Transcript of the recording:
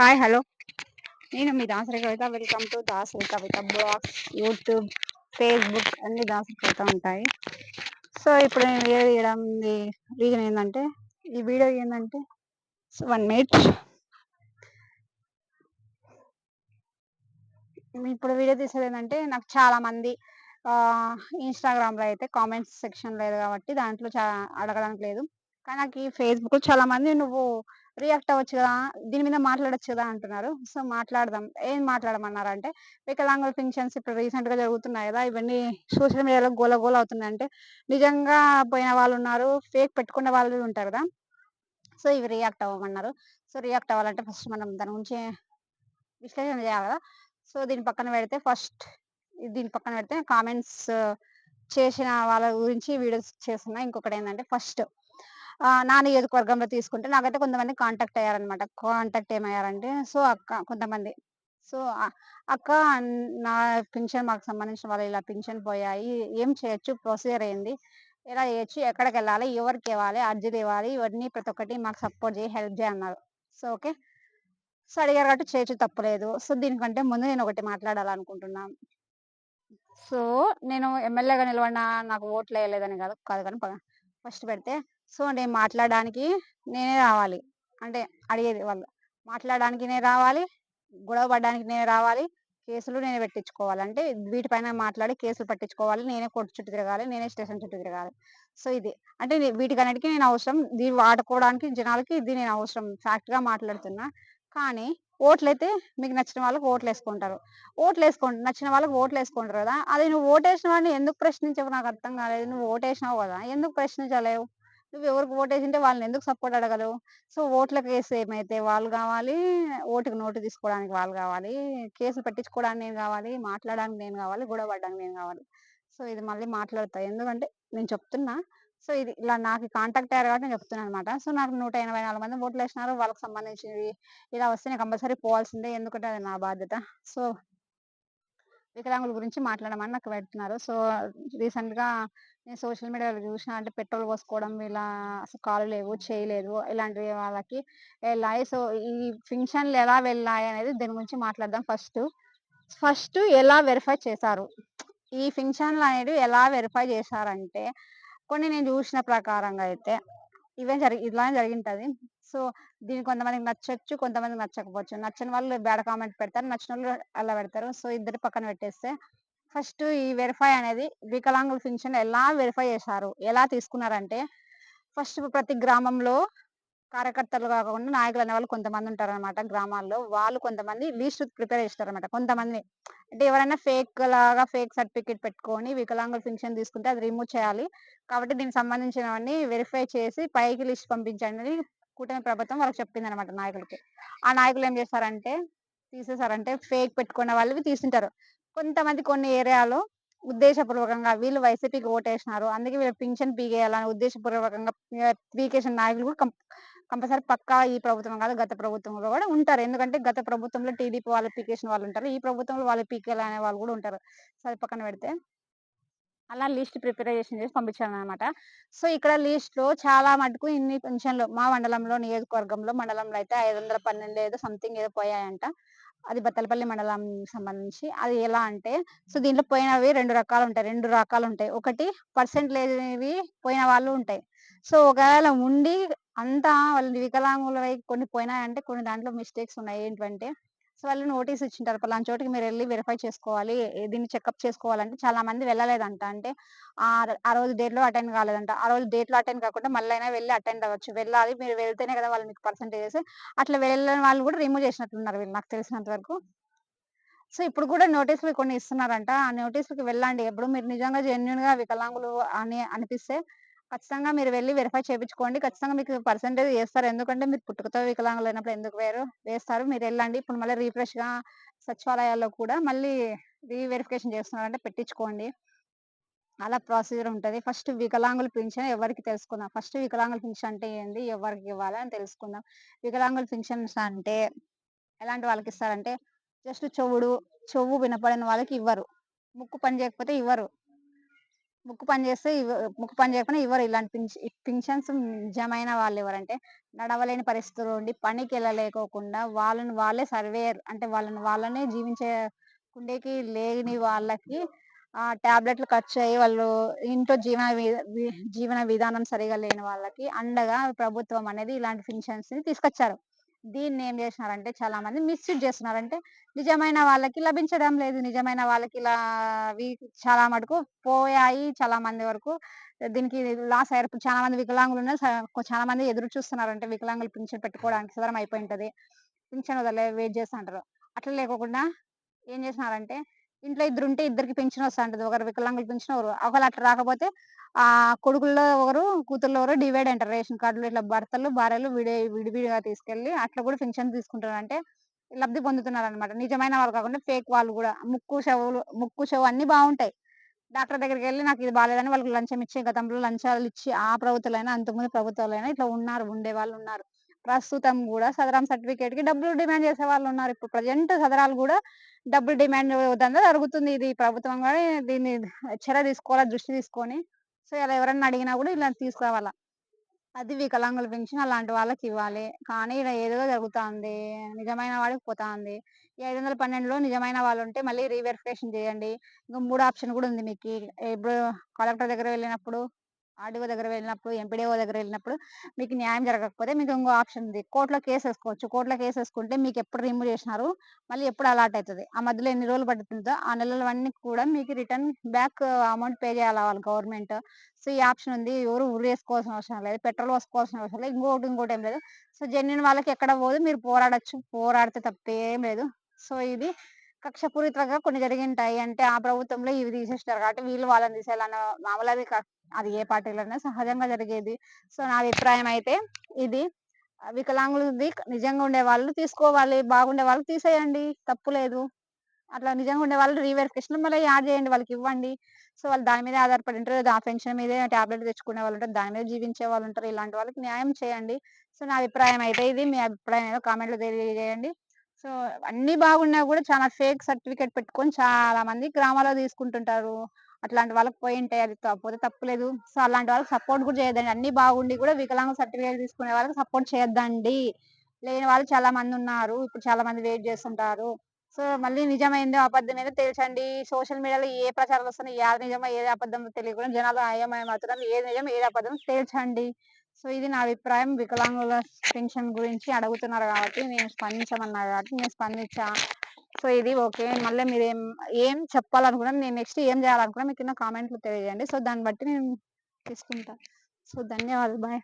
Hi hello. నేను మీ Dasari Kavitha. Welcome to Dasari Kavitha blogs YouTube Facebook అన్ని దాసరి కవిత ఉంటాయి. So ఇప్పుడు నేను వీడియో తీయడం రీజన్ ఏంటంటే ఈ వీడియో ఏంటంటే వన్ మినిట్. ఇప్పుడు వీడియో తీసేది ఏంటంటే నాకు చాలా మంది ఇన్స్టాగ్రామ్లో అయితే కామెంట్స్ సెక్షన్ లేదు కాబట్టి దాంట్లో చాలా అడగడానికి లేదు. కానీ నాకు ఈ ఫేస్బుక్ చాలా మంది నువ్వు రియాక్ట్ అవ్వచ్చు కదా దీని మీద మాట్లాడచ్చు కదా అంటున్నారు. సో మాట్లాడదాం. ఏం మాట్లాడమన్నారు అంటే వికలాంగుల ఫంక్షన్స్ ఇప్పుడు రీసెంట్గా జరుగుతున్నాయి కదా ఇవన్నీ సోషల్ మీడియాలో గోల గోల అవుతున్నాయి అంటే నిజంగా పోయిన వాళ్ళు ఉన్నారు ఫేక్ పెట్టుకున్న వాళ్ళు ఉంటారు కదా. సో ఇవి రియాక్ట్ అవ్వమన్నారు. సో రియాక్ట్ అవ్వాలంటే ఫస్ట్ మనం దాని గురించి విశ్లేషణ చేయాలి కదా. సో దీని పక్కన పెడితే ఫస్ట్ దీని పక్కన పెడితే కామెంట్స్ చేసిన వాళ్ళ గురించి వీడియోస్ చేస్తున్నా. ఇంకొకటి ఏంటంటే ఫస్ట్ నా నియోజకవర్గంలో తీసుకుంటే నాకైతే కొంతమంది కాంటాక్ట్ అయ్యారనమాట కాంటాక్ట్ ఏమయ్యారంటే సో అక్క కొంతమంది. సో అక్క నా పింఛన్ మాకు సంబంధించిన వాళ్ళు ఇలా పింఛన్ పోయాయి. ఏం చేయొచ్చు? ప్రొసీజర్ ఏంది? ఎలా చేయొచ్చు? ఎక్కడికి వెళ్ళాలి? ఎవరికి ఇవ్వాలి? అర్జీలు ఇవ్వాలి? ఇవన్నీ ప్రతి ఒక్కటి మాకు సపోర్ట్ చేయి హెల్ప్ చేయన్నారు సో ఓకే. సో అడిగారు కాబట్టి చేయొచ్చు తప్పలేదు సో దీనికంటే ముందు నేను ఒకటి మాట్లాడాలనుకుంటున్నాను సో నేను ఎమ్మెల్యేగా నిలబడినా నాకు ఓట్లు వేయలేదని కాదు కాదు కానీ ఫస్ట్ పెడితే సో నేను మాట్లాడడానికి నేనే రావాలి. అంటే అడిగేది వాళ్ళు. మాట్లాడడానికి నేను రావాలి గొడవ పడడానికి నేనే రావాలి కేసులు నేనే పెట్టించుకోవాలి. అంటే వీటిపైన మాట్లాడి కేసులు పట్టించుకోవాలి నేనే కోర్టు చుట్టూ తిరగాలి నేనే స్టేషన్ చుట్టూ తిరగాలి. సో ఇది. అంటే వీటికన్నిటికీ నేను అవసరం. దీన్ని వాడుకోవడానికి జనాలకి ఇది నేను అవసరం. ఫ్యాక్ట్గా మాట్లాడుతున్నా. కానీ ఓట్లు అయితే మీకు నచ్చిన వాళ్ళకి ఓట్లు వేసుకుంటారు ఓట్లు వేసుకుంటారు నచ్చిన వాళ్ళకి ఓట్లు వేసుకుంటారు కదా. అది నువ్వు ఓటేసిన వాడిని ఎందుకు ప్రశ్నించవు? నాకు అర్థం కాలేదు. నువ్వు ఓటేసినావు కదా. ఎందుకు ప్రశ్నించలేవు? నువ్వు ఎవరికి ఓటేసింటే వాళ్ళని ఎందుకు సపోర్ట్ అడగలవు? సో ఓట్ల కేసు ఏమైతే వాళ్ళు కావాలి ఓటుకు నోటు తీసుకోవడానికి వాళ్ళు కావాలి కేసులు పెట్టించుకోవడానికి నేను కావాలి మాట్లాడడానికి నేను కావాలి గొడవ పడడానికి నేను కావాలి. సో ఇది మళ్ళీ మాట్లాడతా. ఎందుకంటే నేను చెప్తున్నా. సో ఇది ఇలా నాకు కాంటాక్ట్ అయ్యారు కాబట్టి నేను చెప్తున్నాను అనమాట సో నాకు నూట ఎనభై నాలుగు మంది ఓట్లు వేసినారు. వాళ్ళకి సంబంధించినవి ఇలా వస్తే నేను కంపల్సరీ పోవాల్సిందే. ఎందుకంటే అది నా బాధ్యత. సో వికలాంగుల గురించి మాట్లాడమని నాకు పెడుతున్నారు. సో రీసెంట్గా నేను సోషల్ మీడియాలో చూసిన అంటే పెట్రోల్ పోసుకోవడం ఇలా అసలు కాలు లేవు చేయలేదు ఇలాంటి వాళ్ళకి వెళ్ళాయి సో ఈ ఫంక్షన్లు ఎలా వెళ్ళాయి అనేది దీని గురించి మాట్లాడదాం ఫస్ట్. ఫస్ట్ ఎలా వెరిఫై చేశారు? ఈ ఫంక్షన్లు అనేది ఎలా వెరిఫై చేశారంటే కొన్ని నేను చూసిన ప్రకారంగా అయితే ఇవే జరిగి ఇలానే జరిగింటది. సో దీన్ని కొంతమందికి నచ్చొచ్చు కొంతమందికి నచ్చకపోవచ్చు. నచ్చని వాళ్ళు బ్యాడ్ కామెంట్ పెడతారు నచ్చిన వాళ్ళు అలా పెడతారు. సో ఇద్దరు పక్కన పెట్టేస్తే ఫస్ట్ ఈ వెరిఫై అనేది వికలాంగుల పెన్షన్ ఎలా వెరిఫై చేశారు? ఎలా తీసుకున్నారంటే ఫస్ట్ ప్రతి గ్రామంలో కార్యకర్తలు కాకుండా నాయకులు అనే వాళ్ళు కొంతమంది ఉంటారు అనమాట గ్రామాల్లో. వాళ్ళు కొంతమంది లీస్ట్ ప్రిపేర్ చేస్తారు అనమాట కొంతమంది అంటే ఎవరైనా ఫేక్ లాగా ఫేక్ సర్టిఫికేట్ పెట్టుకొని వికలాంగుల పెన్షన్ తీసుకుంటే అది రిమూవ్ చేయాలి. కాబట్టి దీనికి సంబంధించినవన్నీ వెరిఫై చేసి పైకి లిస్ట్ పంపించండి కూటమి ప్రభుత్వం వాళ్ళకి చెప్పింది అనమాట నాయకులకి. ఆ నాయకులు ఏం చేస్తారంటే తీసేసారంటే ఫేక్ పెట్టుకున్న వాళ్ళవి తీసింటారు. కొంతమంది కొన్ని ఏరియాలో ఉద్దేశపూర్వకంగా వీళ్ళు వైసీపీకి ఓటేసినారు. అందుకే వీళ్ళు పింఛన్ పీకేయాలని ఉద్దేశపూర్వకంగా పీకేసిన నాయకులు కూడా కంపల్సరీ పక్కా ఈ ప్రభుత్వం కాదు గత ప్రభుత్వంలో కూడా ఉంటారు. ఎందుకంటే గత ప్రభుత్వంలో టీడీపీ వాళ్ళు పీకేసిన వాళ్ళు ఉంటారు. ఈ ప్రభుత్వంలో వాళ్ళు పీకేయాలి అనే వాళ్ళు కూడా ఉంటారు. సరే పక్కన పెడితే అలా లిస్ట్ ప్రిపరేషన్ చేసి పంపించాను అనమాట సో ఇక్కడ లిస్ట్లో చాలా మటుకు ఇన్ని పెన్షన్లు మా మండలంలో నియోజకవర్గంలో మండలంలో అయితే ఐదు వందల పన్నెండు ఏదో సంథింగ్ ఏదో పోయాయంట. అది బత్తలపల్లి మండలం సంబంధించి. అది ఎలా అంటే సో దీంట్లో పోయినవి రెండు రకాలు ఉంటాయి రెండు రకాలు ఉంటాయి ఒకటి పర్సెంట్ లేనివి పోయిన వాళ్ళు ఉంటాయి. సో ఒకవేళ ఉండి అంతా వాళ్ళు వికలాంగుల కొన్ని పోయినాయంటే కొన్ని దాంట్లో మిస్టేక్స్ ఉన్నాయి. ఏంటంటే సో వాళ్ళు నోటీస్ ఇచ్చింటారు. పలానా చోటికి మీరు వెళ్ళి వెరిఫై చేసుకోవాలి. దీన్ని చెకప్ చేసుకోవాలంటే చాలా మంది వెళ్ళలేదంట. అంటే ఆ రోజు డేట్లో అటెండ్ కాలేదంట. ఆ రోజు డేట్లో అటెండ్ కాకుండా మళ్ళీ అయినా వెళ్ళి అటెండ్ అవ్వచ్చు. వెళ్ళాలి. మీరు వెళ్తేనే కదా వాళ్ళు మీకు పర్సంటేజెస్. అట్లా వెళ్ళని వాళ్ళు కూడా రిమూవ్ చేసినట్టున్నారు వీళ్ళు నాకు తెలిసినంత వరకు. సో ఇప్పుడు కూడా నోటీసులు కొన్ని ఇస్తున్నారంట. ఆ నోటీసులకి వెళ్ళండి. ఎప్పుడు మీరు నిజంగా జెన్యున్గా వికలాంగులు అని అనిపిస్తే ఖచ్చితంగా మీరు వెళ్ళి వెరిఫై చేయించుకోండి ఖచ్చితంగా మీకు పర్సెంటేజ్ వేస్తారు. ఎందుకంటే మీరు పుట్టుకతో వికలాంగులు అయినప్పుడు ఎందుకు వేరు? వేస్తారు. మీరు వెళ్ళండి. ఇప్పుడు మళ్ళీ రీఫ్రెష్గా సచివాలయాల్లో కూడా మళ్ళీ రీవెరిఫికేషన్ చేస్తున్నారు అంటే పెట్టించుకోండి. అలా ప్రొసీజర్ ఉంటుంది. ఫస్ట్ వికలాంగుల పింఛన్ ఎవరికి తెలుసుకుందాం? ఫస్ట్ వికలాంగుల పింఛన్ అంటే ఏంది? ఎవరికి ఇవ్వాలి అని తెలుసుకుందాం. వికలాంగుల పింఛన్స్ అంటే ఎలాంటి వాళ్ళకి ఇస్తారంటే జస్ట్ చెవుడు చెవు వినపడిన వాళ్ళకి ఇవ్వరు. ముక్కు పని చేయకపోతే ఇవ్వరు. ముక్కు పని చేస్తే ముక్కు పని చేయకుండా ఇవ్వరు ఇలాంటి పింఛన్స్ నిజమైన వాళ్ళు ఎవరంటే నడవలేని పరిస్థితులు ఉండి పనికి వెళ్ళలేకోకుండా వాళ్ళని వాళ్ళే సర్వేయర్ అంటే వాళ్ళని వాళ్ళనే జీవించే కుండేకి లేని వాళ్ళకి ఆ టాబ్లెట్లు ఖర్చు అయ్యి వాళ్ళు ఇంట్లో జీవన జీవన విధానం సరిగా లేని వాళ్ళకి అండగా ప్రభుత్వం అనేది ఇలాంటి పింఛన్స్ని తీసుకొచ్చారు. దీన్ని ఏం చేసినారంటే చాలా మంది మిస్యూజ్ చేస్తున్నారంటే నిజమైన వాళ్ళకి లభించడం లేదు. నిజమైన వాళ్ళకి ఇలా చాలా మటుకు పోయాయి చాలా మంది వరకు. దీనికి లాస్ అయ్యారు. చాలా మంది వికలాంగులు ఉన్నారు. చాలా మంది ఎదురు చూస్తున్నారు. అంటే వికలాంగులు పింఛన్ పెట్టుకోవడానికి సదరం అయిపోయి ఉంటది. పింఛన్ వదలే వెయిట్ చేస్తుంటారు అట్లా లేకోకుండా ఏం చేసినారంటే ఇంట్లో ఇద్దరు ఉంటే ఇద్దరికి పెన్షన్ వస్తూ ఉంటుంది ఒకరు వికలాంగులు పెన్షన్ ఒకరు ఒకరు అట్లా రాకపోతే ఆ కొడుకుల్లో ఒకరు కూతుర్లో ఒకరు డివైడ్ అంటారు. రేషన్ కార్డులు ఇట్లా భర్తలు భార్యలు విడి విడివిడిగా తీసుకెళ్ళి అట్లా కూడా పెన్షన్ తీసుకుంటారు అంటే లబ్ధి పొందుతున్నారు అనమాట నిజమైన వాళ్ళు కాకుండా ఫేక్ వాళ్ళు కూడా. ముక్కు చెవులు ముక్కు చెవు అన్ని బాగుంటాయి. డాక్టర్ దగ్గరికి వెళ్ళి నాకు ఇది బాగాలేదని వాళ్ళకి లంచం ఇచ్చి గతంలో లంచాలు ఇచ్చి ఆ ప్రభుత్వాలైనా అంతకుముందు ప్రభుత్వాలైనా ఇట్లా ఉన్నారు ఉండే వాళ్ళు ఉన్నారు. ప్రస్తుతం కూడా సదరం సర్టిఫికేట్కి డబ్బులు డిమాండ్ చేసే వాళ్ళు ఉన్నారు. ఇప్పుడు ప్రజెంట్ సదరాలు కూడా డబ్బులు డిమాండ్ దందా జరుగుతుంది. ఇది ప్రభుత్వం కానీ దీన్ని చర్య తీసుకోవాలా దృష్టి తీసుకొని. సో ఇలా ఎవరన్నా అడిగినా కూడా ఇలా తీసుకురావాలా. అది వికలాంగుల పెన్షన్ అలాంటి వాళ్ళకి ఇవ్వాలి. కానీ ఇలా ఏదో జరుగుతుంది. నిజమైన వాడికి పోతుంది. ఈ ఐదు వందల పన్నెండులో నిజమైన వాళ్ళు ఉంటే మళ్ళీ రీవెరిఫికేషన్ చేయండి. ఇంకా మూడు ఆప్షన్ కూడా ఉంది మీకు. ఇప్పుడు కలెక్టర్ దగ్గర వెళ్ళినప్పుడు ఆర్డీఓ దగ్గర వెళ్ళినప్పుడు ఎంపీడీఓ దగ్గర వెళ్ళినప్పుడు మీకు న్యాయం జరగకపోతే మీకు ఇంకో ఆప్షన్ ఉంది. కోర్టులో కేసు వేసుకోవచ్చు. కోర్టులో కేసు వేసుకుంటే మీకు ఎప్పుడు రిమూవ్ చేసినారు మళ్ళీ ఎప్పుడు అలాట్ అవుతుంది. ఆ మధ్యలో ఎన్ని రోజులు పడుతుందో ఆ నెలలవన్నీ కూడా మీకు రిటర్న్ బ్యాక్ అమౌంట్ పే చేయాలి వాళ్ళు గవర్నమెంట్? సో ఈ ఆప్షన్ ఉంది. ఎవరు ఉరి వేసుకోవాల్సిన అవసరం లేదు. పెట్రోల్ వేసుకోవాల్సిన అవసరం లేదు. ఇంకోటి ఇంకోటి ఏం లేదు. సో జన్యున్ వాళ్ళకి ఎక్కడ పోదు. మీరు పోరాడచ్చు. పోరాడితే తప్పేం లేదు. సో ఇది కక్షపూరితంగా కొన్ని జరిగింటాయి. అంటే ఆ ప్రభుత్వంలో ఇవి తీసేస్తారు కాబట్టి వీళ్ళు వాళ్ళని తీసేయాలన్న మామూలు అది అది ఏ పార్టీలోనే సహజంగా జరిగేది. సో నా అభిప్రాయం అయితే ఇది. వికలాంగులది నిజంగా ఉండే వాళ్ళు తీసుకోవాలి బాగుండే వాళ్ళు తీసేయండి తప్పు లేదు. అట్లా నిజంగా ఉండే వాళ్ళు రీవెరిఫికేషన్ మళ్ళీ యాడ్ చేయండి వాళ్ళకి ఇవ్వండి. సో వాళ్ళు దాని మీద ఆధారపడి ఉంటారు. ఆ పెన్షన్ మీదే టాబ్లెట్ తెచ్చుకునే వాళ్ళు ఉంటారు దాని మీద జీవించే వాళ్ళు ఉంటారు. ఇలాంటి వాళ్ళకి న్యాయం చేయండి. సో నా అభిప్రాయం అయితే ఇది. మీ అభిప్రాయం ఏదో కామెంట్లో తెలియజేయండి. సో అన్ని బాగున్నా కూడా చాలా ఫేక్ సర్టిఫికేట్ పెట్టుకొని చాలా మంది గ్రామాల్లో తీసుకుంటుంటారు. అట్లాంటి వాళ్ళకి పోయి ఉంటాయి అది తప్పపోతే తప్పులేదు సో అలాంటి వాళ్ళకి సపోర్ట్ కూడా చేయొద్దండి. అన్ని బాగుండి కూడా వికలాంగ సర్టిఫికేట్ తీసుకునే వాళ్ళకి సపోర్ట్ చేయొద్దండి. లేని వాళ్ళు చాలా మంది ఉన్నారు. ఇప్పుడు చాలా మంది వెయిట్ చేస్తుంటారు. సో మళ్ళీ నిజమైందో అబద్ధమైందో ఏదో తెలుసండి సోషల్ మీడియాలో ఏ ప్రచారాలు వస్తున్నాయి ఏది నిజమో ఏది అబద్ధం తెలియకుండా జనాలు అయమయం ఏది నిజం ఏది అబద్ధం తేల్చండి సో ఇది నా అభిప్రాయం. వికలాంగుల పెన్షన్ గురించి అడుగుతున్నారు కాబట్టి నేను స్పందించమన్నారు కాబట్టి నేను స్పందించా. సో ఇది ఓకే. మళ్ళీ మీరు ఏం ఏం చెప్పాలనుకున్నా నేను నెక్స్ట్ ఏం చేయాలనుకున్నా మీకు కింద కామెంట్లు తెలియజేయండి. సో దాన్ని బట్టి నేను తీసుకుంటాను సో ధన్యవాదాలు. బాయ్.